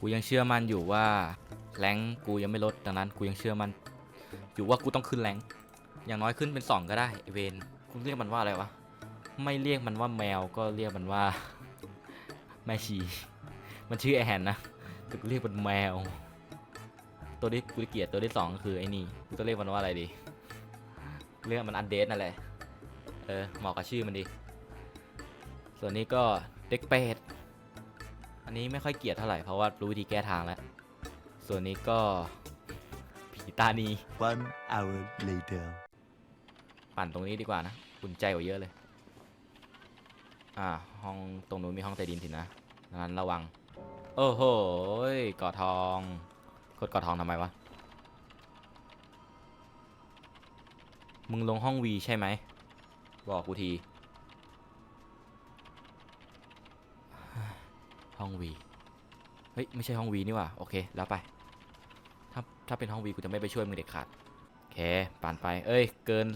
กูยังเชื่อมั่นอยู่ว่าแรงกูยังไม่ลดดังนั้นกูยังเชื่อมั่นอยู่ว่ากูต้องขึ้นแรงอย่างน้อยขึ้นเป็นสองก็ได้ไอเวนคุณเรียกมันว่าอะไรวะไม่เรียกมันว่าแมวก็เรียกมันว่าแม่ชีมันชื่อไอแฮนนะแต่กูเรียกมันแมว ตัวที่กูเกลียดตัวที่สองก็คือไอ้นี่กูจะเรียกมันว่าอะไรดีเรียกมันอันเดสนั่นแหละเออเหมาะกับชื่อมันดี ส่วนนี้ก็เด็กเป็ด อันนี้ไม่ค่อยเกลียดเท่าไหร่เพราะว่ารู้วิธีแก้ทางแล้ว ส่วนนี้ก็ผีตานี One hour later. ปั่นตรงนี้ดีกว่านะอุ่นใจกว่าเยอะเลย อ่า ห้องตรงนู้นมีห้องใต้ดินสินะดังนั้นระวัง โอ้โหยเกาะทองกดเกาะทองทำไมวะ มึงลงห้องวีใช่ไหม บอกกูที ห้องวีเฮ้ยไม่ใช่ห้องวีนี่ว่าโอเคแล้วไป ถ้าถ้าเป็นห้องวีกูจะไม่ไปช่วยมึงเด็ดขาดโอเคปั่นไป เอ้ยเกิน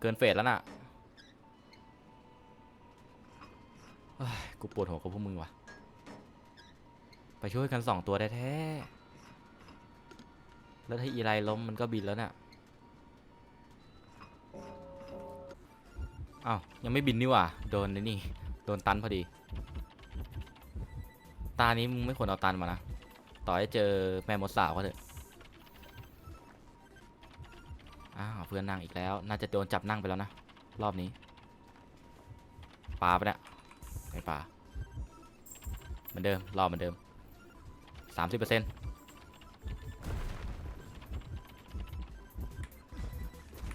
เกินเฟสแล้วน่ะกูปวดหัวกับพวกมึงว่ะ ไปช่วยกันสองตัวแท้ๆแล้วถ้าอีไรล้มมันก็บินแล้วน่ะอ้าวยังไม่บินนี่ว่าโดนนี่โดนตันพอดี ตานี้มึงไม่ควรเอาตันมานะ ต่อให้เจอแม่มดสาวก็เถอะ อ้าวเพื่อนนั่งอีกแล้ว น่าจะโดนจับนั่งไปแล้วนะ รอบนี้ปลาปเนี่ยไม่ปลาเหมือนเดิม รอบเหมือนเดิมสามสิบเปอร์เซ็นต์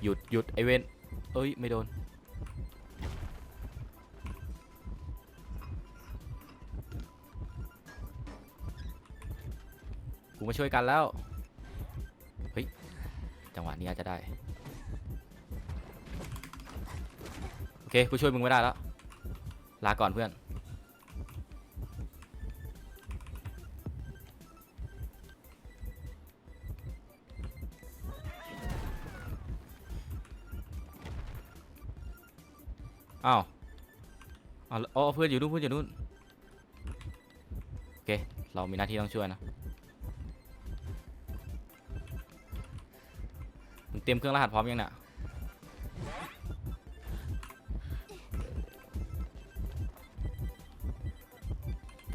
หยุดหยุดไอเวนเอ้ย ไม่โดน มาช่วยกันแล้ว เฮ้ย จังหวะนี้อาจจะได้ โอเคกูช่วยมึงไม่ได้แล้ว ลาก่อนเพื่อน อ้าวอ้าวแล้วอ๋อเพื่อนอยู่นู่นเพื่อนอยู่นู่น โอเค เรามีหน้าที่ต้องช่วยนะ เตรียมเครื่องรหัสพร้อมยังเนี่ย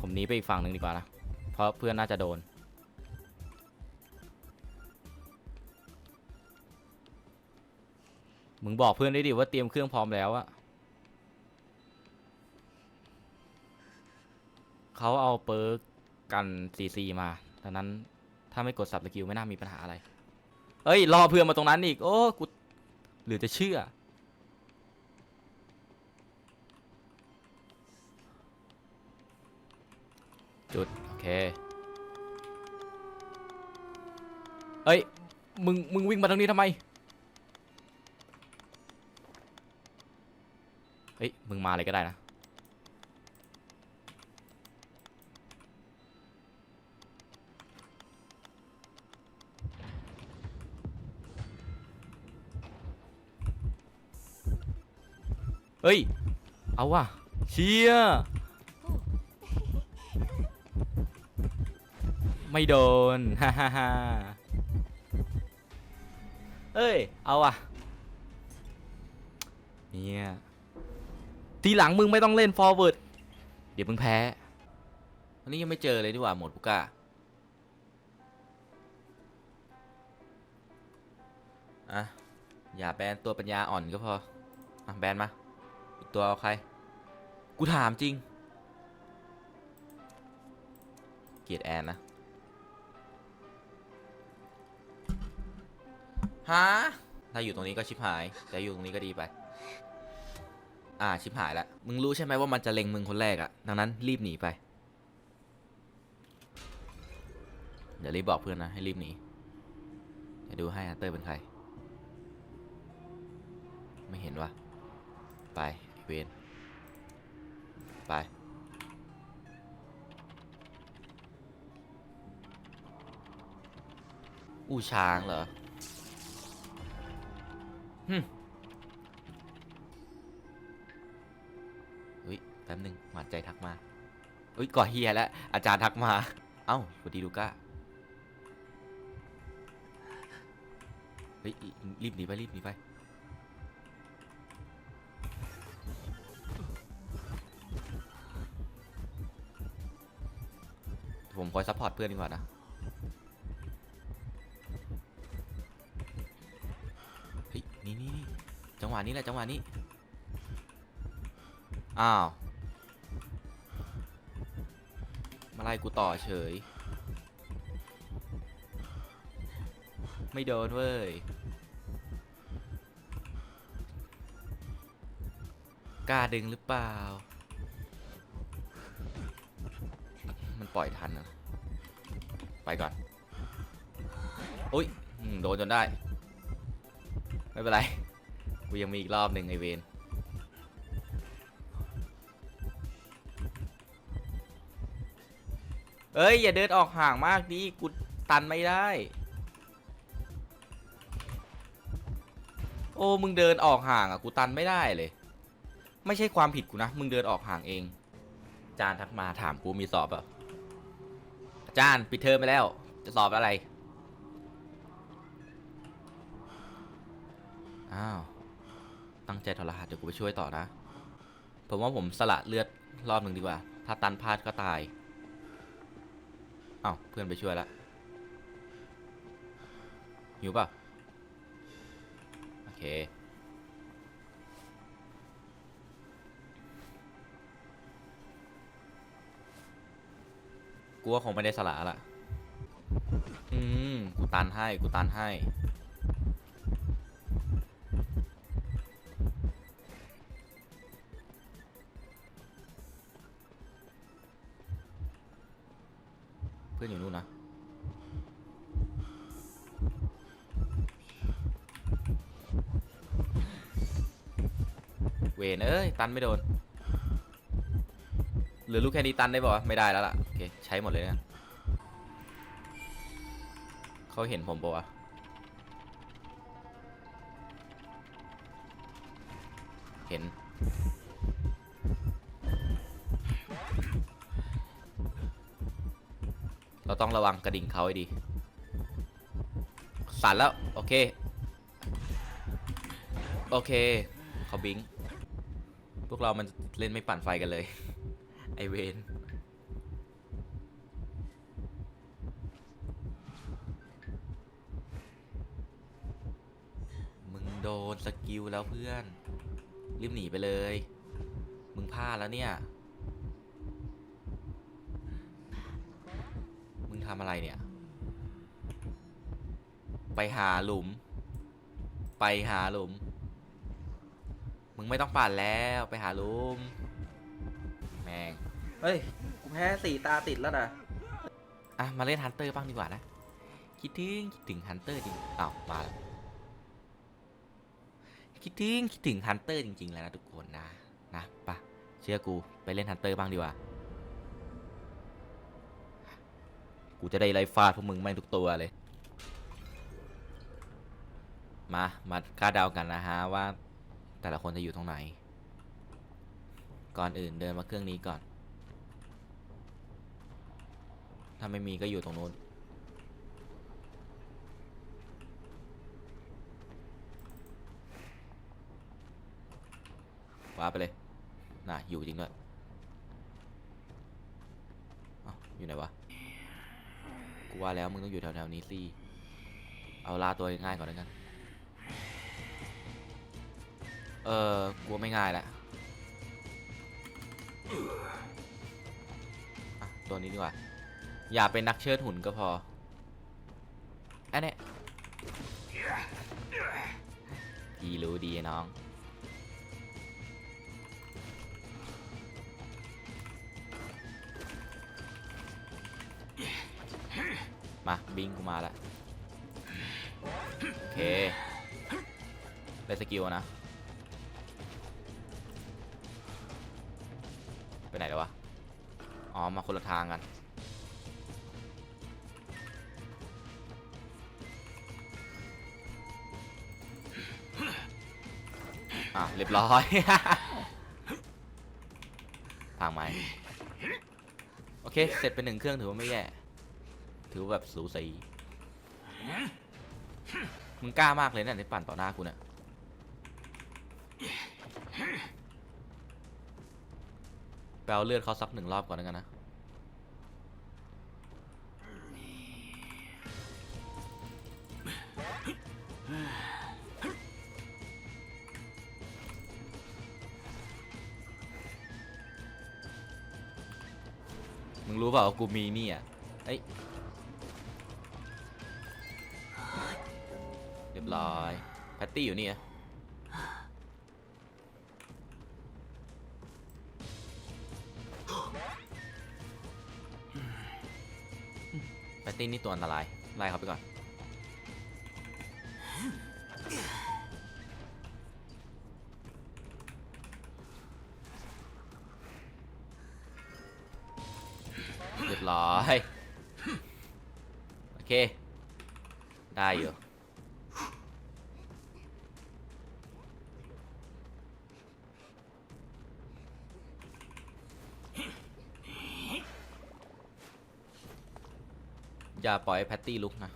ผมหนีไปอีกฝั่งหนึ่งดีกว่านะ เพราะเพื่อนน่าจะโดน มึงบอกเพื่อนได้ดิว่าเตรียมเครื่องพร้อมแล้วอะเขาเอาเปิร์กกันซีซีมาดังนั้นถ้าไม่กดสับสกิลไม่น่ามีปัญหาอะไร เอ้ยรอเพื่อนมาตรงนั้นอีก โอ้กูหรือจะเชื่อ จุด โอเค เอ้ย มึง มึงวิ่งมาตรงนี้ทำไม เฮ้ย มึงมาเลยก็ได้นะ เฮ้ย เอาว่ะ เชียไม่โดน ฮ่าฮ่าฮ่าเอ้ย เอาว่ะ เนี่ย ทีหลังมึงไม่ต้องเล่น forward เดี๋ยวมึงแพ้ อันนี้ยังไม่เจอเลยดีกว่าหมดปุก้าอะ อย่าแบนตัวปัญญาอ่อนก็พอ อะ แบนมา ตัวเอาใคร กูถามจริง เกียดแอนนะฮะถ้าอยู่ตรงนี้ก็ชิบหาย แต่อยู่ตรงนี้ก็ดีไป อ่าชิบหายแล้ว มึงรู้ใช่ไหมว่ามันจะเล็งมึงคนแรกอะดังนั้นรีบหนีไป เดี๋ยวรีบบอกเพื่อนนะให้รีบหนี เดี๋ยวดูให้ฮันเตอร์เป็นใคร ไม่เห็นวะไป เวนไป อูช้างเหรอฮึเฮ้ย แป๊บหนึง หวานใจทักมาเฮ้ย ก่อเฮียแล้ว อาจารย์ทักมา เอ้าสวัสดีลูก้า เฮ้ย รีบหนีไป รีบหนีไป ผมคอยซัพพอร์ตเพื่อนดีกว่านะ เฮ้ย นี่นี่นี่จังหวะนี้แหละจังหวะนี้ อ้าว มาไล่กูต่อเฉย ไม่โดนเว้ย กล้าดึงหรือเปล่า ปล่อยทันนะไปก่อนอุ้ยโดนจนได้ ไม่เป็นไร กูยังมีอีกรอบหนึ่งไอเวนเอ้ย อย่าเดินออกห่างมากดิกูตันไม่ได้ โอ้ มึงเดินออกห่างอะ กูตันไม่ได้เลย ไม่ใช่ความผิดกูนะ มึงเดินออกห่างเอง จารย์ทักมาถามกูมีสอบเปล่า อาจารย์ปิดเทอมไปแล้ว จะสอบอะไร อ้าว ตั้งใจทรหัสเดี๋ยวกูไปช่วยต่อนะ ผมว่าผมสละเลือดรอบหนึ่งดีกว่า ถ้าตันพลาดก็ตายอ้าวเพื่อนไปช่วยละหิวเปล่าโอเค กูว่าคงไม่ได้สละละอืมกูตันให้กูตันให้ เพื่อนอยู่นู่นนะเวนเอ้ย ตันไม่โดนหรือลูกแค่นี้ตันได้ป่ะไม่ได้แล้วล่ะ เคใช้หมดเลยนะเขาเห็นผมป่าวะเห็น เราต้องระวังกระดิ่งเขาให้ดี สั่นแล้ว โอเค โอเคเขาบิง พวกเรามันเล่นไม่ปั่นไฟกันเลย ไอเวน มึงโด นสกิลแล้วเพื่อน รีบหนีไปเลย มึงพลาดแล้วเนี่ย มึงทำอะไรเนี่ย ไปหาหลุม ไปหาหลุม มึงไม่ต้องปั่นแล้วไปหาหลุม แม่ง เฮ้ย กูแพ้สี่ตาติดแล้วนะอะ มาเล่นฮันเตอร์บ้างดีกว่านะ คิดถึง คิดถึงฮันเตอร์จริงอ้าวมาแล้ว คิดถึงคิดถึงฮันเตอร์จริง ๆ แล้วนะทุกคนนะนะปะเชื่อกูไปเล่นฮันเตอร์บ้างดีกว่า กูจะได้ไล่ฟาดพวกมึงแม่งทุกตัวเลย มา มาคาดเดากันนะฮะว่า แต่ละคนจะอยู่ตรงไหน ก่อนอื่นเดินมาเครื่องนี้ก่อน ถ้าไม่มีก็อยู่ตรงนู้น ว้าไปเลยน่ะอยู่จริงด้วยอยู่ไหนวะ กูว่าแล้วมึงต้องอยู่แถวๆนี้สิ เอาลาตัวง่ายก่อนแล้วกัน เออกลัวไม่ง่ายแหละตัวนี้ดีกว่า อย่าเป็นนักเชิดหุ่นก็พออันเนี้ยพี่รู้ดีน้อง มาบิงกูมาแล้วโอเคได้สกิลนะไปไหนแล้ววะอ๋อมาคนละทางกันอะเรียบร้อย ทางไหมโอเค เสร็จไปหนึ่งเครื่องถือว่าไม่แย่ ถือว่าแบบสูสีมึงกล้ามากเลยเนี่ยในปั่นต่อหน้ากูเนี่ยไปเอาเลือดเขาสักหนึ่งรอบก่อนแล้วกันนะมึงรู้เปล่าว่ากูมีนี่อะเอ้ย ร้อยแพตตี้อยู่นี่อะแพตตี้นี่ตัวอันตราย ไล่เขาไปก่อน เรียบร้อย โอเค ได้อยู่ อย่าปล่อยให้แพตตี้ลุกนะ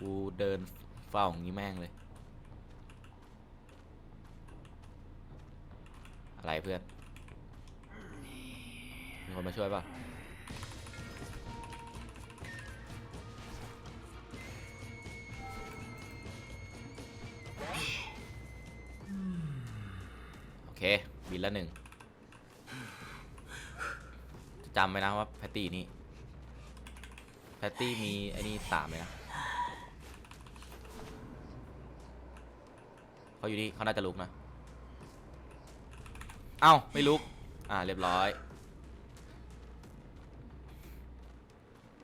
กูเดินเฝ้าอย่างนี้แม่งเลย อะไรเพื่อน มีคนมาช่วยป่ะ โอเค บินละหนึ่ง จำไว้นะว่าแพตตี้นี่แพตตี้มีไอ้นี่สามเลยนะเขาอยู่นี่เขาน่าจะลุกนะ เอ้า ไม่ลุก อ่า เรียบร้อย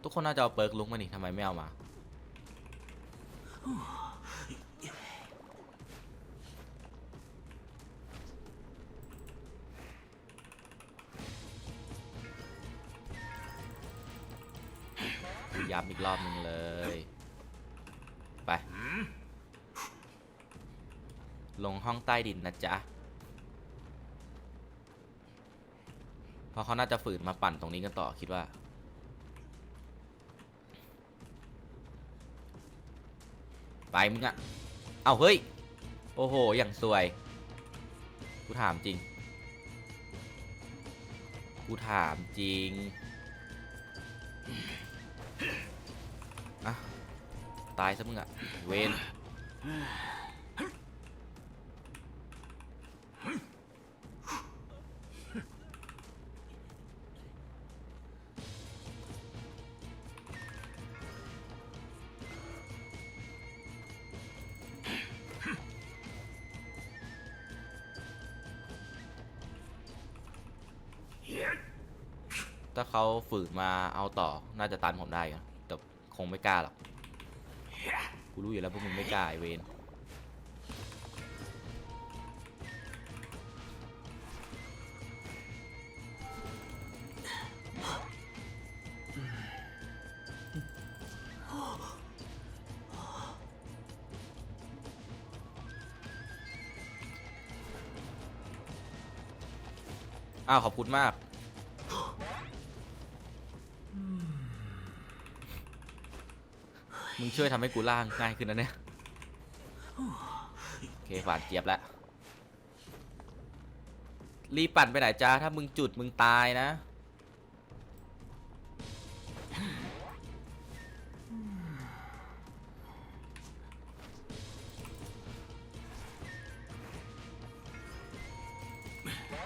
ทุกคนน่าจะเอาเปิร์กลุกมานี่ทำไมไม่เอามา ย้ำอีกรอบหนึ่งเลย ไป ลงห้องใต้ดินนะจ๊ะ เพราะเขาน่าจะฝืนมาปั่นตรงนี้กันต่อคิดว่า ไปมึงอะเอาเฮ้ย โอ้โห อย่างสวย กูถามจริง กูถามจริง ตายซะมึงอะเวนถ้าเขาฝืนมาเอาต่อน่าจะตันผมได้อะแต่คงไม่กล้าหรอก กูรู้อยู่แล้วพวกมึงไม่กล้าไอเวนอ้าวขอบคุณมาก ช่วยทำให้กูล่างง่ายขึ้นนะเนี่ยโอเคฝาดเจี๊ยบแล้วรีบปั่นไปไหนจ้าถ้ามึงจุดมึงตายนะ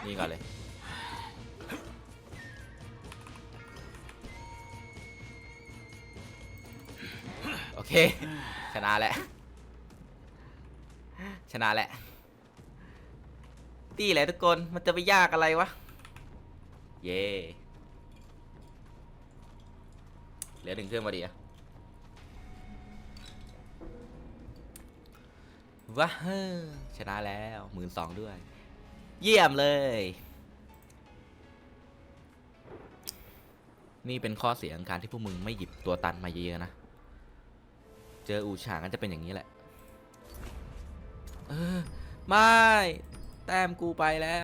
นี่ก่อนเลย ชนะแหละ ชนะแหละ ตีแหละทุกคน มันจะไปยากอะไรวะ เย่เหลือหนึ่งเครื่องมาดีอะว้าเฮชนะแล้วหมื่นสองด้วย เยี่ยมเลย นี่เป็นข้อเสียของการที่พวกมึงไม่หยิบตัวตันมาเยอะๆนะ เจออูฉางก็จะเป็นอย่างนี้แหละ เออ ไม่ แต้มกูไปแล้ว